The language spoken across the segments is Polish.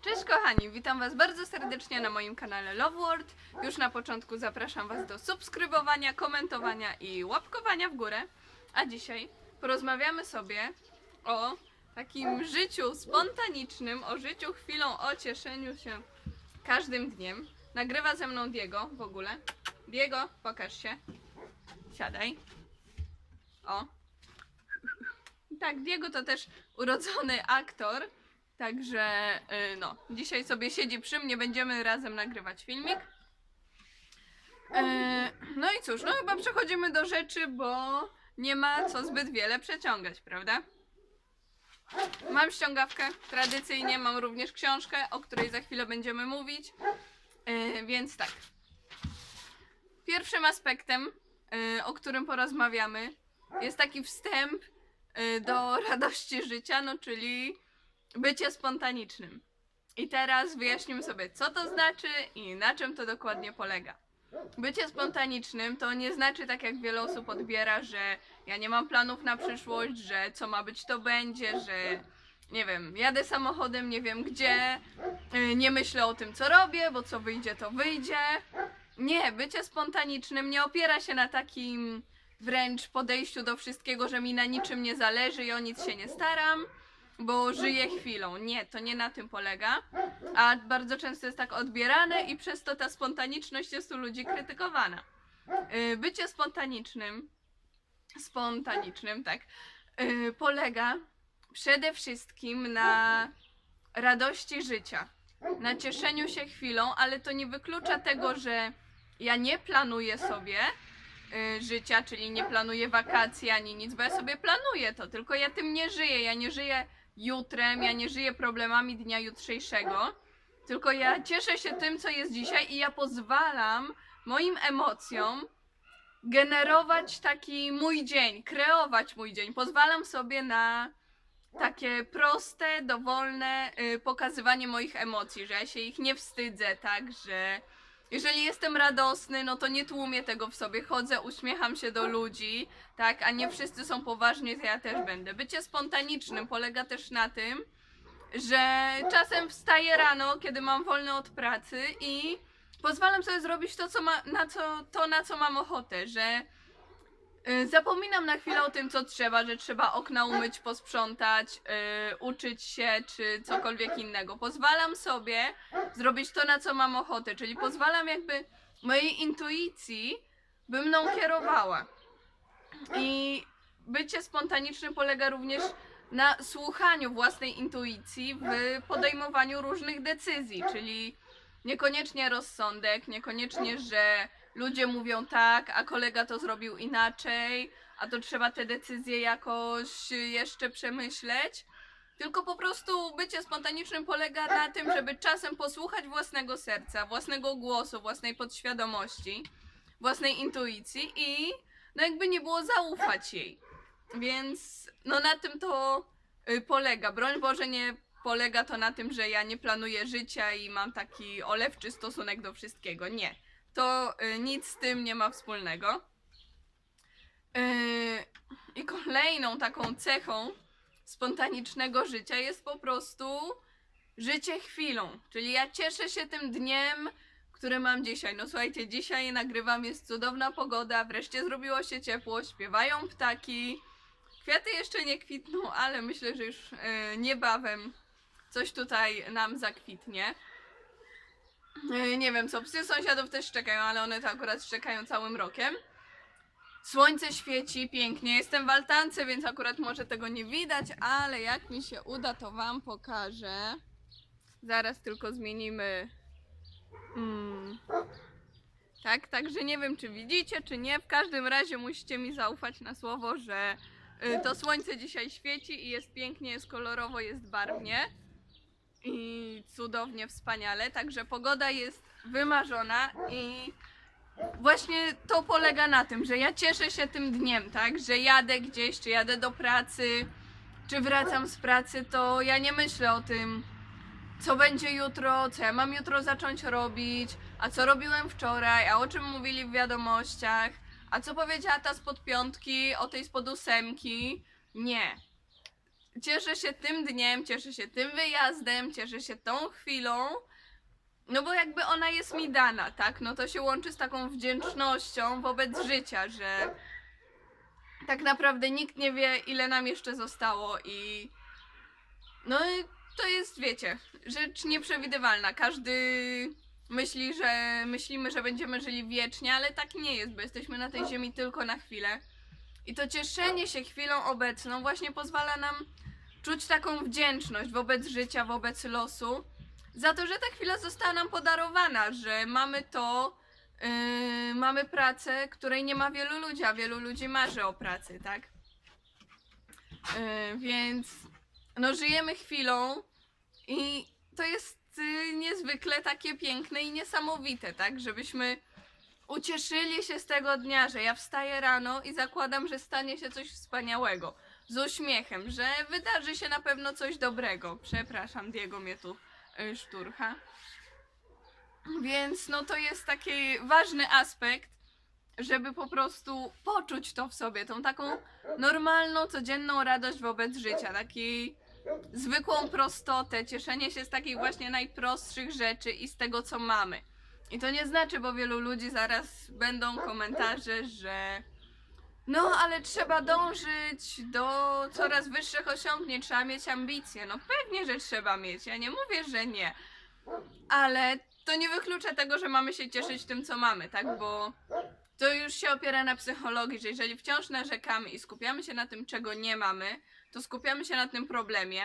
Cześć kochani, witam Was bardzo serdecznie na moim kanale Love World. Już na początku zapraszam Was do subskrybowania, komentowania i łapkowania w górę. A dzisiaj porozmawiamy sobie o takim życiu spontanicznym, o życiu chwilą, o cieszeniu się każdym dniem. Nagrywa ze mną Diego w ogóle. Diego, pokaż się. Siadaj. O. Tak, Diego to też urodzony aktor. Także y, no, dzisiaj sobie siedzi przy mnie, będziemy razem nagrywać filmik. E, no i cóż, no chyba przechodzimy do rzeczy, bo nie ma co zbyt wiele przeciągać, prawda? Mam ściągawkę, tradycyjnie mam również książkę, o której za chwilę będziemy mówić. E, więc tak. Pierwszym aspektem, e, o którym porozmawiamy, jest taki wstęp e, do radości życia, no czyli bycie spontanicznym. I teraz wyjaśnimy sobie, co to znaczy i na czym to dokładnie polega. Bycie spontanicznym to nie znaczy, tak jak wiele osób odbiera, że ja nie mam planów na przyszłość, że co ma być to będzie, że nie wiem, jadę samochodem, nie wiem gdzie, y, nie myślę o tym, co robię, bo co wyjdzie, to wyjdzie. Nie, bycie spontanicznym nie opiera się na takim wręcz podejściu do wszystkiego, że mi na niczym nie zależy i o nic się nie staram bo żyję chwilą. Nie, to nie na tym polega. A bardzo często jest tak odbierane i przez to ta spontaniczność jest u ludzi krytykowana. Yy, Bycie spontanicznym, spontanicznym, tak, yy, polega przede wszystkim na radości życia, na cieszeniu się chwilą, ale to nie wyklucza tego, że ja nie planuję sobie y, życia, czyli nie planuję wakacji ani nic, bo ja sobie planuję to, tylko ja tym nie żyję. Ja nie żyję jutrem, ja nie żyję problemami dnia jutrzejszego, tylko ja cieszę się tym, co jest dzisiaj i ja pozwalam moim emocjom generować taki mój dzień, kreować mój dzień. Pozwalam sobie na takie proste, dowolne y, pokazywanie moich emocji, że ja się ich nie wstydzę, tak, że jeżeli jestem radosny, no to nie tłumię tego w sobie, chodzę, uśmiecham się do ludzi, tak, a nie wszyscy są poważni, to ja też będę. Bycie spontanicznym polega też na tym, że czasem wstaję rano, kiedy mam wolne od pracy i pozwalam sobie zrobić to, co ma, na co, to, na co mam ochotę, że y, zapominam na chwilę o tym, co trzeba, że trzeba okna umyć, posprzątać, y, uczyć się, czy cokolwiek innego. Pozwalam sobie zrobić to, na co mam ochotę, czyli pozwalam jakby mojej intuicji, by mną kierowała. I bycie spontanicznym polega również na słuchaniu własnej intuicji w podejmowaniu różnych decyzji, czyli niekoniecznie rozsądek, niekoniecznie, że ludzie mówią tak, a kolega to zrobił inaczej, a to trzeba te decyzje jakoś jeszcze przemyśleć. Tylko po prostu bycie spontanicznym polega na tym, żeby czasem posłuchać własnego serca, własnego głosu, własnej podświadomości, własnej intuicji i no jakby nie było zaufać jej. Więc no na tym to y, polega. Broń Boże nie polega to na tym, że ja nie planuję życia i mam taki olewczy stosunek do wszystkiego. Nie. To y, nic z tym nie ma wspólnego. Yy, I kolejną taką cechą spontanicznego życia jest po prostu życie chwilą. Czyli ja cieszę się tym dniem, który mam dzisiaj. No słuchajcie, dzisiaj nagrywam, jest cudowna pogoda, wreszcie zrobiło się ciepło, śpiewają ptaki. Kwiaty jeszcze nie kwitną, ale myślę, że już e, niebawem coś tutaj nam zakwitnie. E, nie wiem co, psy sąsiadów też szczekają, ale one to akurat szczekają całym rokiem. Słońce świeci pięknie. Jestem w altance, więc akurat może tego nie widać, ale jak mi się uda, to Wam pokażę. Zaraz tylko zmienimy. Mm. Tak, także nie wiem, czy widzicie, czy nie. W każdym razie musicie mi zaufać na słowo, że y, to słońce dzisiaj świeci i jest pięknie, jest kolorowo, jest barwnie i cudownie, wspaniale. Także pogoda jest wymarzona i właśnie to polega na tym, że ja cieszę się tym dniem, tak? Że jadę gdzieś, czy jadę do pracy, czy wracam z pracy, to ja nie myślę o tym, co będzie jutro, co ja mam jutro zacząć robić, a co robiłem wczoraj, a o czym mówili w wiadomościach, a co powiedziała ta spod piątki, o tej spod ósemki. Nie. Cieszę się tym dniem, cieszę się tym wyjazdem, cieszę się tą chwilą, no bo jakby ona jest mi dana, tak? No to się łączy z taką wdzięcznością wobec życia, że tak naprawdę nikt nie wie, ile nam jeszcze zostało i no to jest, wiecie, rzecz nieprzewidywalna. Każdy myśli, że myślimy, że będziemy żyli wiecznie, ale tak nie jest, bo jesteśmy na tej ziemi tylko na chwilę. I to cieszenie się chwilą obecną właśnie pozwala nam czuć taką wdzięczność wobec życia, wobec losu, za to, że ta chwila została nam podarowana, że mamy to, yy, mamy pracę, której nie ma wielu ludzi, a wielu ludzi marzy o pracy, tak? Yy, więc no żyjemy chwilą i to jest y, niezwykle takie piękne i niesamowite, tak? Żebyśmy ucieszyli się z tego dnia, że ja wstaję rano i zakładam, że stanie się coś wspaniałego. Z uśmiechem, że wydarzy się na pewno coś dobrego. Przepraszam, Diego mnie tu y, szturcha. Więc no to jest taki ważny aspekt, żeby po prostu poczuć to w sobie, tą taką normalną, codzienną radość wobec życia, takiej zwykłą prostotę, cieszenie się z takich właśnie najprostszych rzeczy i z tego, co mamy. I to nie znaczy, bo wielu ludzi zaraz będą komentarze, że no, ale trzeba dążyć do coraz wyższych osiągnięć, trzeba mieć ambicje. No pewnie, że trzeba mieć, ja nie mówię, że nie. Ale to nie wyklucza tego, że mamy się cieszyć tym, co mamy, tak? Bo to już się opiera na psychologii, że jeżeli wciąż narzekamy i skupiamy się na tym, czego nie mamy, to skupiamy się na tym problemie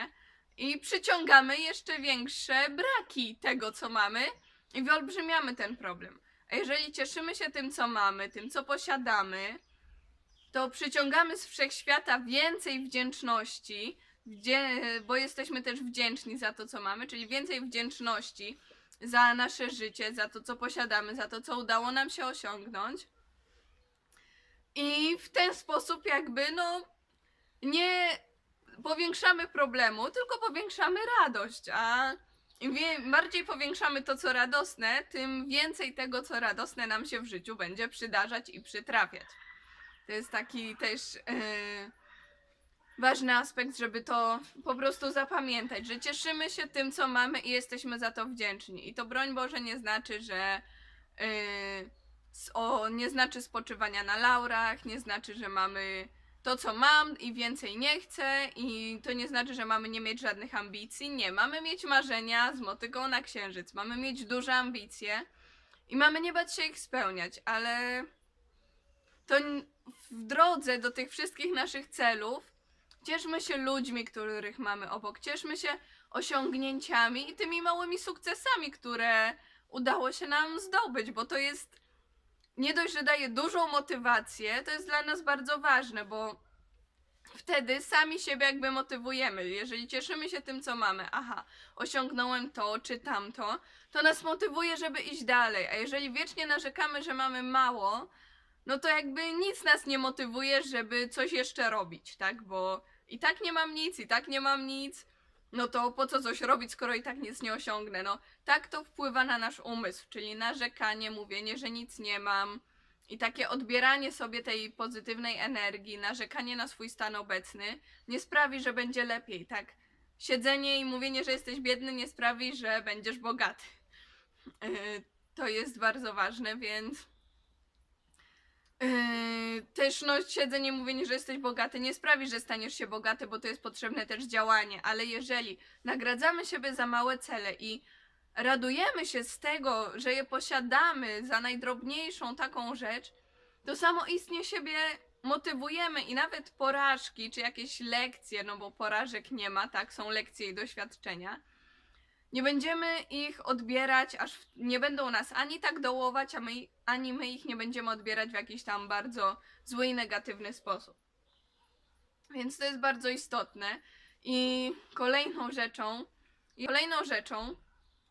i przyciągamy jeszcze większe braki tego, co mamy i wyolbrzymiamy ten problem. A jeżeli cieszymy się tym, co mamy, tym, co posiadamy, to przyciągamy z wszechświata więcej wdzięczności, bo jesteśmy też wdzięczni za to, co mamy, czyli więcej wdzięczności za nasze życie, za to, co posiadamy, za to, co udało nam się osiągnąć. I w ten sposób, jakby, no, nie powiększamy problemu, tylko powiększamy radość, a im bardziej powiększamy to, co radosne, tym więcej tego, co radosne nam się w życiu będzie przydarzać i przytrafiać. To jest taki też yy, ważny aspekt, żeby to po prostu zapamiętać, że cieszymy się tym, co mamy i jesteśmy za to wdzięczni. I to broń Boże nie znaczy, że yy, o, nie znaczy spoczywania na laurach, nie znaczy, że mamy to, co mam i więcej nie chcę i to nie znaczy, że mamy nie mieć żadnych ambicji. Nie, mamy mieć marzenia z motyką na księżyc, mamy mieć duże ambicje i mamy nie bać się ich spełniać, ale to w drodze do tych wszystkich naszych celów cieszmy się ludźmi, których mamy obok, cieszmy się osiągnięciami i tymi małymi sukcesami, które udało się nam zdobyć, bo to jest nie dość, że daje dużą motywację, to jest dla nas bardzo ważne, bo wtedy sami siebie jakby motywujemy. Jeżeli cieszymy się tym, co mamy, aha, osiągnąłem to czy tamto, to nas motywuje, żeby iść dalej. A jeżeli wiecznie narzekamy, że mamy mało, no to jakby nic nas nie motywuje, żeby coś jeszcze robić, tak? Bo i tak nie mam nic, i tak nie mam nic. No to po co coś robić, skoro i tak nic nie osiągnę? No tak to wpływa na nasz umysł, czyli narzekanie, mówienie, że nic nie mam i takie odbieranie sobie tej pozytywnej energii, narzekanie na swój stan obecny nie sprawi, że będzie lepiej, tak? Siedzenie i mówienie, że jesteś biedny nie sprawi, że będziesz bogaty. To jest bardzo ważne, więc Yy, też no siedzenie mówienie, że jesteś bogaty nie sprawi, że staniesz się bogaty, bo to jest potrzebne też działanie, ale jeżeli nagradzamy siebie za małe cele i radujemy się z tego, że je posiadamy za najdrobniejszą taką rzecz, to samoistnie siebie motywujemy i nawet porażki, czy jakieś lekcje, no bo porażek nie ma, tak, są lekcje i doświadczenia, nie będziemy ich odbierać, aż w- nie będą nas ani tak dołować, a my, ani my ich nie będziemy odbierać w jakiś tam bardzo zły i negatywny sposób. Więc to jest bardzo istotne. I kolejną rzeczą, i kolejną rzeczą,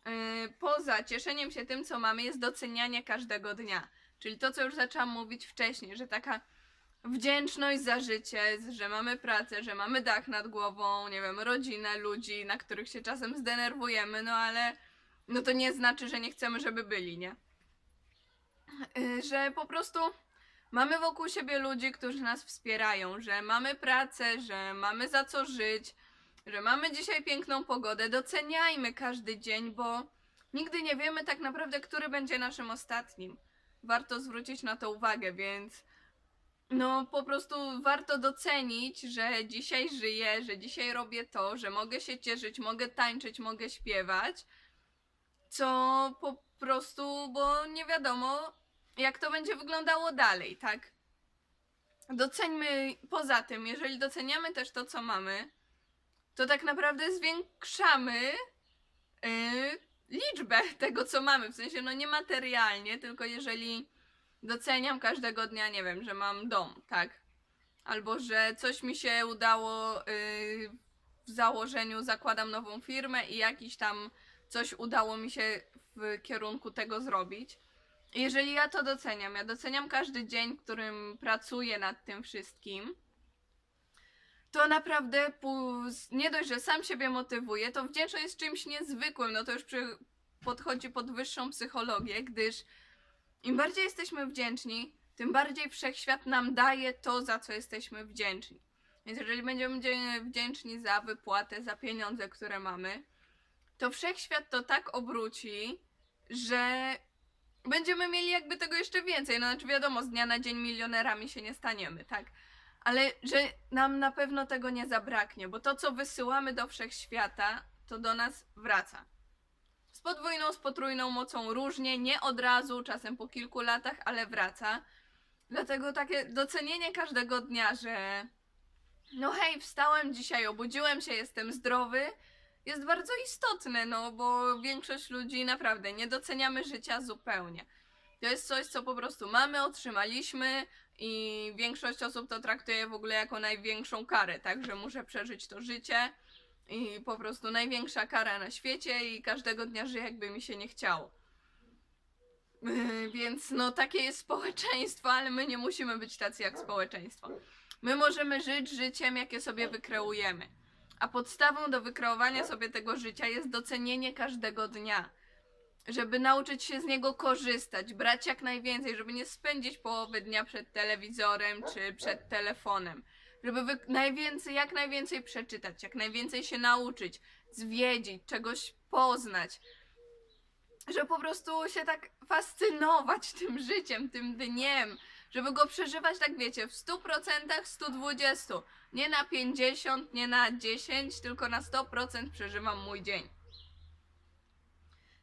yy, poza cieszeniem się tym, co mamy, jest docenianie każdego dnia. Czyli to, co już zaczęłam mówić wcześniej, że taka wdzięczność za życie, że mamy pracę, że mamy dach nad głową, nie wiem, rodzinę, ludzi, na których się czasem zdenerwujemy, no ale no to nie znaczy, że nie chcemy, żeby byli, nie? Yy, Że po prostu mamy wokół siebie ludzi, którzy nas wspierają, że mamy pracę, że mamy za co żyć, że mamy dzisiaj piękną pogodę, doceniajmy każdy dzień, bo nigdy nie wiemy tak naprawdę, który będzie naszym ostatnim. Warto zwrócić na to uwagę, więc no po prostu warto docenić, że dzisiaj żyję, że dzisiaj robię to, że mogę się cieszyć, mogę tańczyć, mogę śpiewać, co po prostu, bo nie wiadomo, jak to będzie wyglądało dalej, tak? Doceńmy poza tym, jeżeli doceniamy też to, co mamy, to tak naprawdę zwiększamy yy, liczbę tego, co mamy. W sensie, no nie materialnie, tylko jeżeli doceniam każdego dnia, nie wiem, że mam dom, tak? Albo że coś mi się udało yy, w założeniu, zakładam nową firmę i jakiś tam coś udało mi się w kierunku tego zrobić. Jeżeli ja to doceniam, ja doceniam każdy dzień, którym pracuję nad tym wszystkim, to naprawdę nie dość, że sam siebie motywuje, to wdzięczność jest czymś niezwykłym. No to już podchodzi pod wyższą psychologię, gdyż im bardziej jesteśmy wdzięczni, tym bardziej wszechświat nam daje to, za co jesteśmy wdzięczni. Więc jeżeli będziemy dzie- wdzięczni za wypłatę, za pieniądze, które mamy, to wszechświat to tak obróci, że będziemy mieli jakby tego jeszcze więcej. No znaczy wiadomo, z dnia na dzień milionerami się nie staniemy, tak? Ale że nam na pewno tego nie zabraknie, bo to, co wysyłamy do wszechświata, to do nas wraca. Podwójną, z potrójną mocą różnie, nie od razu, czasem po kilku latach, ale wraca. Dlatego takie docenienie każdego dnia, że no hej, wstałem dzisiaj, obudziłem się, jestem zdrowy, jest bardzo istotne, no bo większość ludzi naprawdę nie doceniamy życia zupełnie. To jest coś, co po prostu mamy, otrzymaliśmy i większość osób to traktuje w ogóle jako największą karę, tak, że muszę przeżyć to życie i po prostu największa kara na świecie i każdego dnia żyję jakby mi się nie chciało. Więc no takie jest społeczeństwo, ale my nie musimy być tacy jak społeczeństwo. My możemy żyć życiem, jakie sobie wykreujemy. A podstawą do wykreowania sobie tego życia jest docenienie każdego dnia. Żeby nauczyć się z niego korzystać, brać jak najwięcej, żeby nie spędzić połowy dnia przed telewizorem czy przed telefonem. Żeby wy- najwięcej, jak najwięcej przeczytać, jak najwięcej się nauczyć, zwiedzić, czegoś poznać. Że po prostu się tak fascynować tym życiem, tym dniem, żeby go przeżywać, tak wiecie, w 100%, 120%. Nie na 50, nie na 10, tylko na 100% przeżywam mój dzień.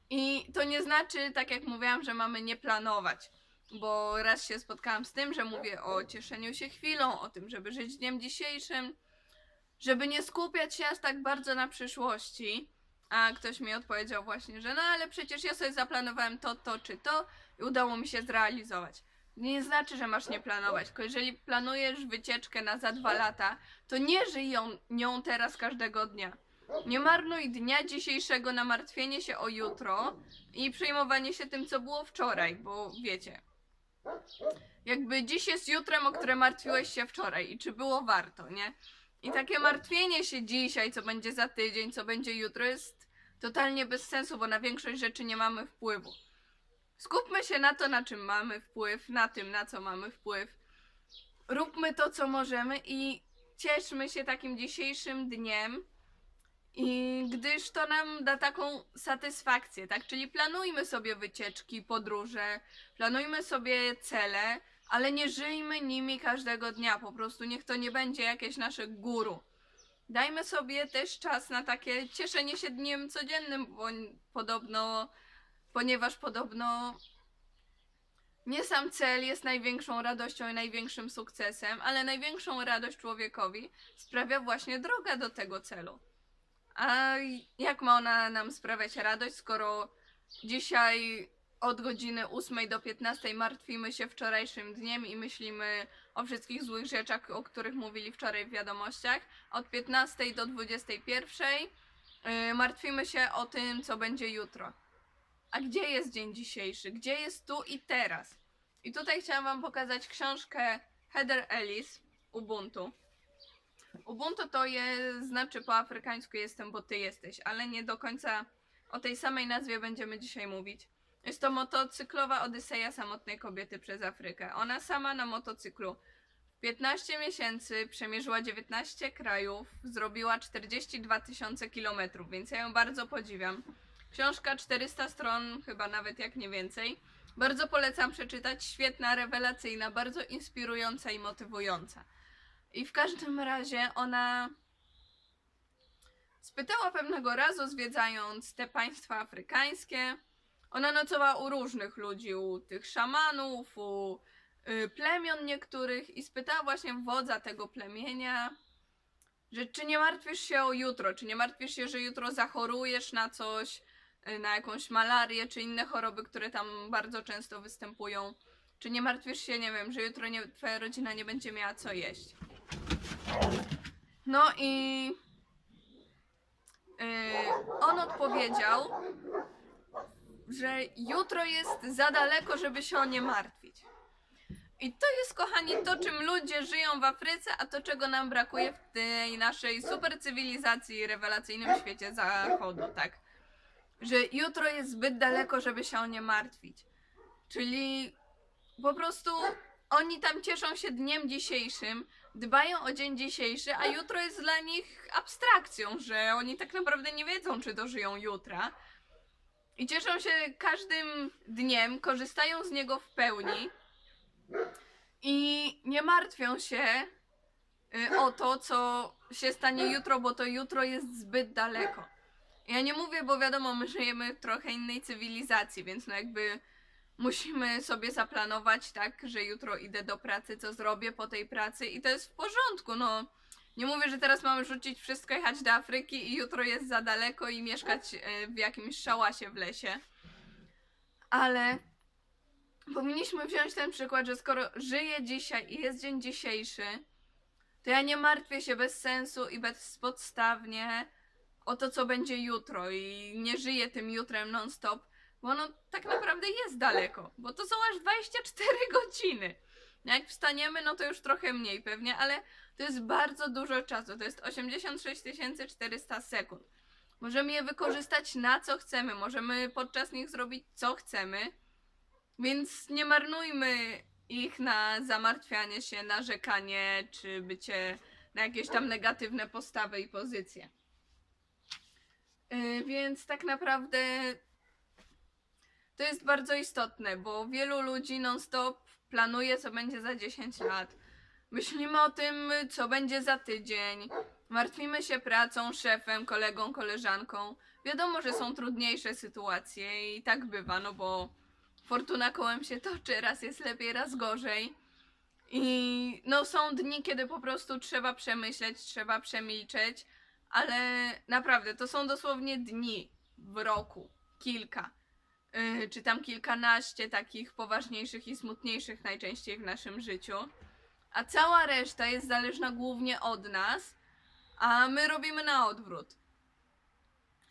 I to nie znaczy, tak jak mówiłam, że mamy nie planować. Bo raz się spotkałam z tym, że mówię o cieszeniu się chwilą, o tym, żeby żyć dniem dzisiejszym, żeby nie skupiać się aż tak bardzo na przyszłości. A ktoś mi odpowiedział właśnie, że no ale przecież ja sobie zaplanowałem to, to czy to i udało mi się zrealizować. Nie znaczy, że masz nie planować, tylko jeżeli planujesz wycieczkę na za dwa lata, to nie żyj ją, nią teraz każdego dnia. Nie marnuj dnia dzisiejszego na martwienie się o jutro i przejmowanie się tym, co było wczoraj, bo wiecie. Jakby dziś jest jutrem, o które martwiłeś się wczoraj i czy było warto, nie? I takie martwienie się dzisiaj, co będzie za tydzień, co będzie jutro, jest totalnie bez sensu, bo na większość rzeczy nie mamy wpływu. Skupmy się na to, na czym mamy wpływ, na tym, na co mamy wpływ. Róbmy to, co możemy i cieszmy się takim dzisiejszym dniem. I gdyż to nam da taką satysfakcję, tak? Czyli planujmy sobie wycieczki, podróże, planujmy sobie cele, ale nie żyjmy nimi każdego dnia. Po prostu niech to nie będzie jakieś nasze guru. Dajmy sobie też czas na takie cieszenie się dniem codziennym, bo podobno, ponieważ podobno nie sam cel jest największą radością i największym sukcesem, ale największą radość człowiekowi sprawia właśnie droga do tego celu. A jak ma ona nam sprawiać radość, skoro dzisiaj od godziny 8 do 15 martwimy się wczorajszym dniem i myślimy o wszystkich złych rzeczach, o których mówili wczoraj w wiadomościach. Od 15 do 21 yy, martwimy się o tym, co będzie jutro. A gdzie jest dzień dzisiejszy? Gdzie jest tu i teraz? I tutaj chciałam Wam pokazać książkę Heather Ellis, Ubuntu. Ubuntu to je, znaczy po afrykańsku jestem, bo ty jesteś, ale nie do końca o tej samej nazwie będziemy dzisiaj mówić. Jest to motocyklowa odyseja samotnej kobiety przez Afrykę. Ona sama na motocyklu 15 miesięcy przemierzyła 19 krajów, zrobiła 42 tysiące kilometrów, więc ja ją bardzo podziwiam. Książka 400 stron, chyba nawet jak nie więcej. Bardzo polecam przeczytać, świetna, rewelacyjna, bardzo inspirująca i motywująca. I w każdym razie ona spytała pewnego razu, zwiedzając te państwa afrykańskie, ona nocowała u różnych ludzi, u tych szamanów, u y, plemion niektórych i spytała właśnie wodza tego plemienia, że czy nie martwisz się o jutro, czy nie martwisz się, że jutro zachorujesz na coś, y, na jakąś malarię, czy inne choroby, które tam bardzo często występują. Czy nie martwisz się, nie wiem, że jutro nie, twoja rodzina nie będzie miała co jeść. No i y, on odpowiedział, że jutro jest za daleko, żeby się o nie martwić. I to jest, kochani, to, czym ludzie żyją w Afryce, a to, czego nam brakuje w tej naszej super cywilizacji i rewelacyjnym świecie zachodu, tak? Że jutro jest zbyt daleko, żeby się o nie martwić. Czyli po prostu oni tam cieszą się dniem dzisiejszym, dbają o dzień dzisiejszy, a jutro jest dla nich abstrakcją, że oni tak naprawdę nie wiedzą, czy dożyją jutra. I cieszą się każdym dniem, korzystają z niego w pełni i nie martwią się y, o to, co się stanie jutro, bo to jutro jest zbyt daleko. Ja nie mówię, bo wiadomo, my żyjemy w trochę innej cywilizacji, więc no jakby musimy sobie zaplanować tak, że jutro idę do pracy, co zrobię po tej pracy i to jest w porządku, no. Nie mówię, że teraz mamy rzucić wszystko, jechać do Afryki i jutro jest za daleko i mieszkać e, w jakimś szałasie w lesie. Ale powinniśmy wziąć ten przykład, że skoro żyję dzisiaj i jest dzień dzisiejszy, to ja nie martwię się bez sensu i bezpodstawnie o to, co będzie jutro i nie żyję tym jutrem non-stop, bo ono tak naprawdę jest daleko, bo to są aż 24 godziny. Jak wstaniemy, no to już trochę mniej pewnie, ale to jest bardzo dużo czasu. To jest 86 400 sekund. Możemy je wykorzystać na co chcemy, możemy podczas nich zrobić co chcemy, więc nie marnujmy ich na zamartwianie się, narzekanie, czy bycie na jakieś tam negatywne postawy i pozycje. Yy, więc tak naprawdę to jest bardzo istotne, bo wielu ludzi non-stop planuje, co będzie za 10 lat. Myślimy o tym, co będzie za tydzień. Martwimy się pracą, szefem, kolegą, koleżanką. Wiadomo, że są trudniejsze sytuacje i tak bywa, no bo fortuna kołem się toczy, raz jest lepiej, raz gorzej. I no są dni, kiedy po prostu trzeba przemyśleć, trzeba przemilczeć, ale naprawdę to są dosłownie dni w roku, kilka czy tam kilkanaście takich poważniejszych i smutniejszych najczęściej w naszym życiu. A cała reszta jest zależna głównie od nas, a my robimy na odwrót.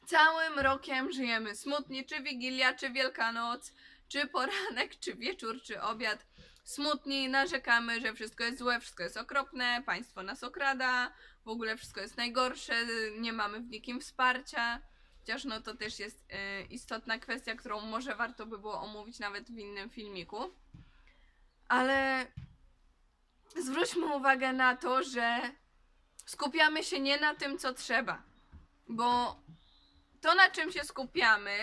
Całym rokiem żyjemy smutni, czy Wigilia, czy Wielkanoc, czy poranek, czy wieczór, czy obiad. Smutni, narzekamy, że wszystko jest złe, wszystko jest okropne, państwo nas okrada, w ogóle wszystko jest najgorsze, nie mamy w nikim wsparcia. Chociaż no to też jest y, istotna kwestia, którą może warto by było omówić nawet w innym filmiku. Ale zwróćmy uwagę na to, że skupiamy się nie na tym, co trzeba. Bo to, na czym się skupiamy,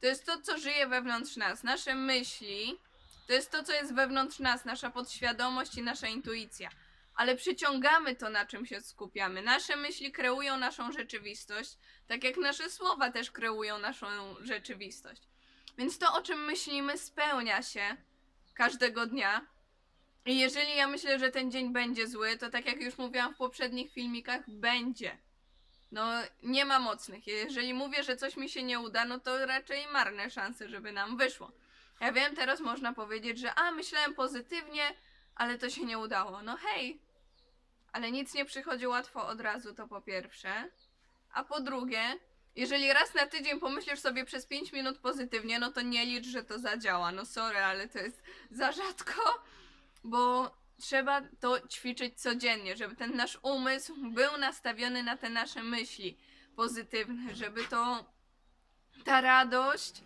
to jest to, co żyje wewnątrz nas. Nasze myśli, to jest to, co jest wewnątrz nas, nasza podświadomość i nasza intuicja. Ale przyciągamy to, na czym się skupiamy. Nasze myśli kreują naszą rzeczywistość, tak jak nasze słowa też kreują naszą rzeczywistość. Więc to, o czym myślimy, spełnia się każdego dnia. I jeżeli ja myślę, że ten dzień będzie zły, to tak jak już mówiłam w poprzednich filmikach, będzie. No, nie ma mocnych. Jeżeli mówię, że coś mi się nie uda, no to raczej marne szanse, żeby nam wyszło. Ja wiem, teraz można powiedzieć, że a, myślałem pozytywnie, ale to się nie udało. No hej, ale nic nie przychodzi łatwo od razu, to po pierwsze. A po drugie, jeżeli raz na tydzień pomyślisz sobie przez 5 minut pozytywnie, no to nie licz, że to zadziała. No sorry, ale to jest za rzadko, bo trzeba to ćwiczyć codziennie, żeby ten nasz umysł był nastawiony na te nasze myśli pozytywne, żeby to ta radość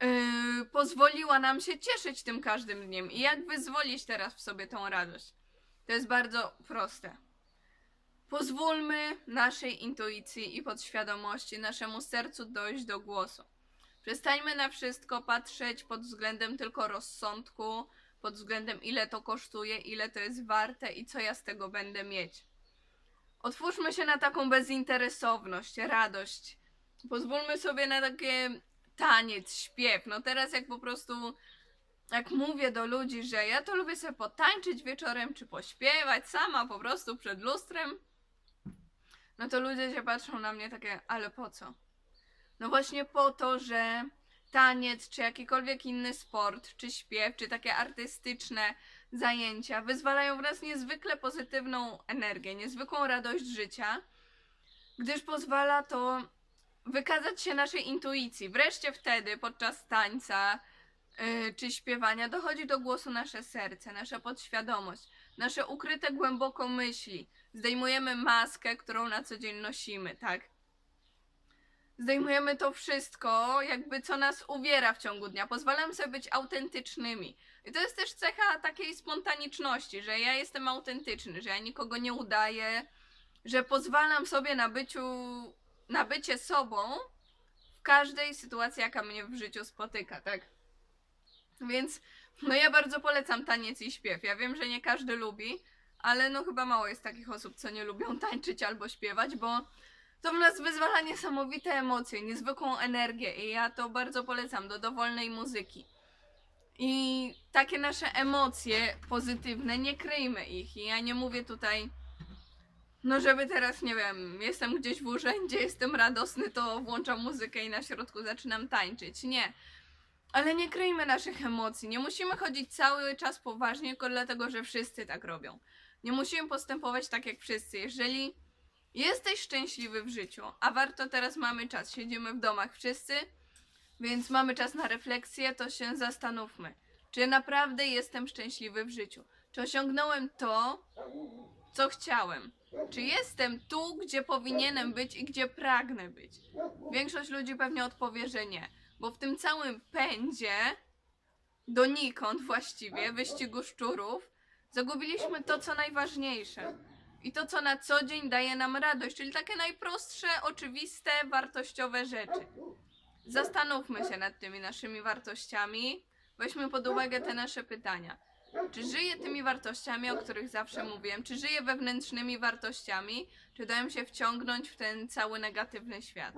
yy, pozwoliła nam się cieszyć tym każdym dniem. I jak wyzwolić teraz w sobie tą radość? To jest bardzo proste. Pozwólmy naszej intuicji i podświadomości, naszemu sercu dojść do głosu. Przestańmy na wszystko patrzeć pod względem tylko rozsądku, pod względem ile to kosztuje, ile to jest warte i co ja z tego będę mieć. Otwórzmy się na taką bezinteresowność, radość. Pozwólmy sobie na takie taniec, śpiew. No teraz jak po prostu jak mówię do ludzi, że ja to lubię sobie potańczyć wieczorem, czy pośpiewać sama po prostu przed lustrem, no to ludzie się patrzą na mnie takie, ale po co? No właśnie po to, że taniec, czy jakikolwiek inny sport, czy śpiew, czy takie artystyczne zajęcia wyzwalają w nas niezwykle pozytywną energię, niezwykłą radość życia, gdyż pozwala to wykazać się naszej intuicji. Wreszcie wtedy, podczas tańca czy śpiewania, dochodzi do głosu nasze serce, nasza podświadomość, nasze ukryte głęboko myśli. Zdejmujemy maskę, którą na co dzień nosimy, tak? Zdejmujemy to wszystko, jakby co nas uwiera w ciągu dnia. Pozwalamy sobie być autentycznymi. I to jest też cecha takiej spontaniczności, że ja jestem autentyczny, że ja nikogo nie udaję, że pozwalam sobie na byciu, na bycie sobą w każdej sytuacji, jaka mnie w życiu spotyka, tak? Więc no ja bardzo polecam taniec i śpiew. Ja wiem, że nie każdy lubi, ale no chyba mało jest takich osób, co nie lubią tańczyć albo śpiewać, bo to w nas wyzwala niesamowite emocje, niezwykłą energię i ja to bardzo polecam do dowolnej muzyki. I takie nasze emocje pozytywne, nie kryjmy ich. I ja nie mówię tutaj, no żeby teraz, nie wiem, jestem gdzieś w urzędzie, jestem radosny, to włączam muzykę i na środku zaczynam tańczyć. Nie. Ale nie kryjmy naszych emocji. Nie musimy chodzić cały czas poważnie, tylko dlatego, że wszyscy tak robią. Nie musimy postępować tak jak wszyscy. Jeżeli jesteś szczęśliwy w życiu, a warto teraz mamy czas, siedzimy w domach wszyscy, więc mamy czas na refleksję, to się zastanówmy, czy naprawdę jestem szczęśliwy w życiu. Czy osiągnąłem to, co chciałem? Czy jestem tu, gdzie powinienem być i gdzie pragnę być? Większość ludzi pewnie odpowie, że nie, bo w tym całym pędzie donikąd właściwie, wyścigu szczurów, zagubiliśmy to, co najważniejsze. I to, co na co dzień daje nam radość, czyli takie najprostsze, oczywiste, wartościowe rzeczy. Zastanówmy się nad tymi naszymi wartościami, weźmy pod uwagę te nasze pytania. Czy żyję tymi wartościami, o których zawsze mówiłem? Czy żyję wewnętrznymi wartościami? Czy dałem się wciągnąć w ten cały negatywny świat?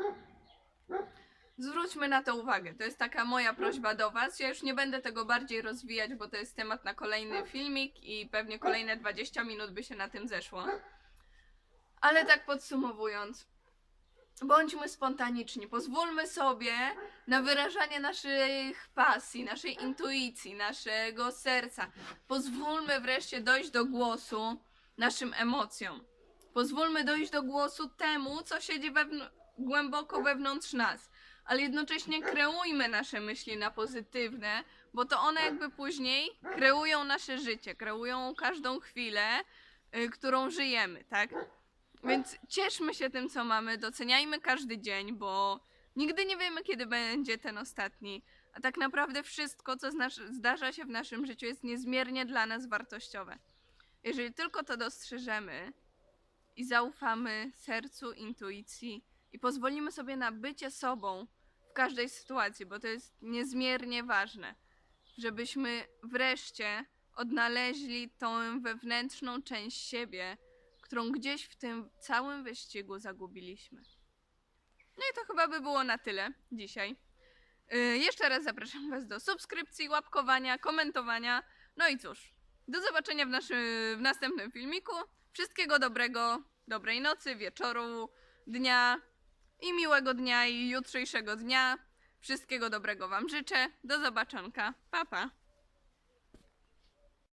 Zwróćmy na to uwagę. To jest taka moja prośba do Was. Ja już nie będę tego bardziej rozwijać, bo to jest temat na kolejny filmik i pewnie kolejne 20 minut by się na tym zeszło. Ale tak podsumowując, bądźmy spontaniczni. Pozwólmy sobie na wyrażanie naszych pasji, naszej intuicji, naszego serca. Pozwólmy wreszcie dojść do głosu naszym emocjom. Pozwólmy dojść do głosu temu, co siedzi wewn- głęboko wewnątrz nas. Ale jednocześnie kreujmy nasze myśli na pozytywne, bo to one jakby później kreują nasze życie, kreują każdą chwilę, y, którą żyjemy, tak? Więc cieszmy się tym, co mamy, doceniajmy każdy dzień, bo nigdy nie wiemy, kiedy będzie ten ostatni. A tak naprawdę wszystko, co zdarza się w naszym życiu, jest niezmiernie dla nas wartościowe. Jeżeli tylko to dostrzeżemy i zaufamy sercu, intuicji i pozwolimy sobie na bycie sobą w każdej sytuacji, bo to jest niezmiernie ważne, żebyśmy wreszcie odnaleźli tą wewnętrzną część siebie, którą gdzieś w tym całym wyścigu zagubiliśmy. No i to chyba by było na tyle dzisiaj. Yy, jeszcze raz zapraszam Was do subskrypcji, łapkowania, komentowania. No i cóż, do zobaczenia w, naszym, w następnym filmiku. Wszystkiego dobrego, dobrej nocy, wieczoru, dnia i miłego dnia i jutrzejszego dnia. Wszystkiego dobrego Wam życzę. Do zobaczonka. Pa, pa.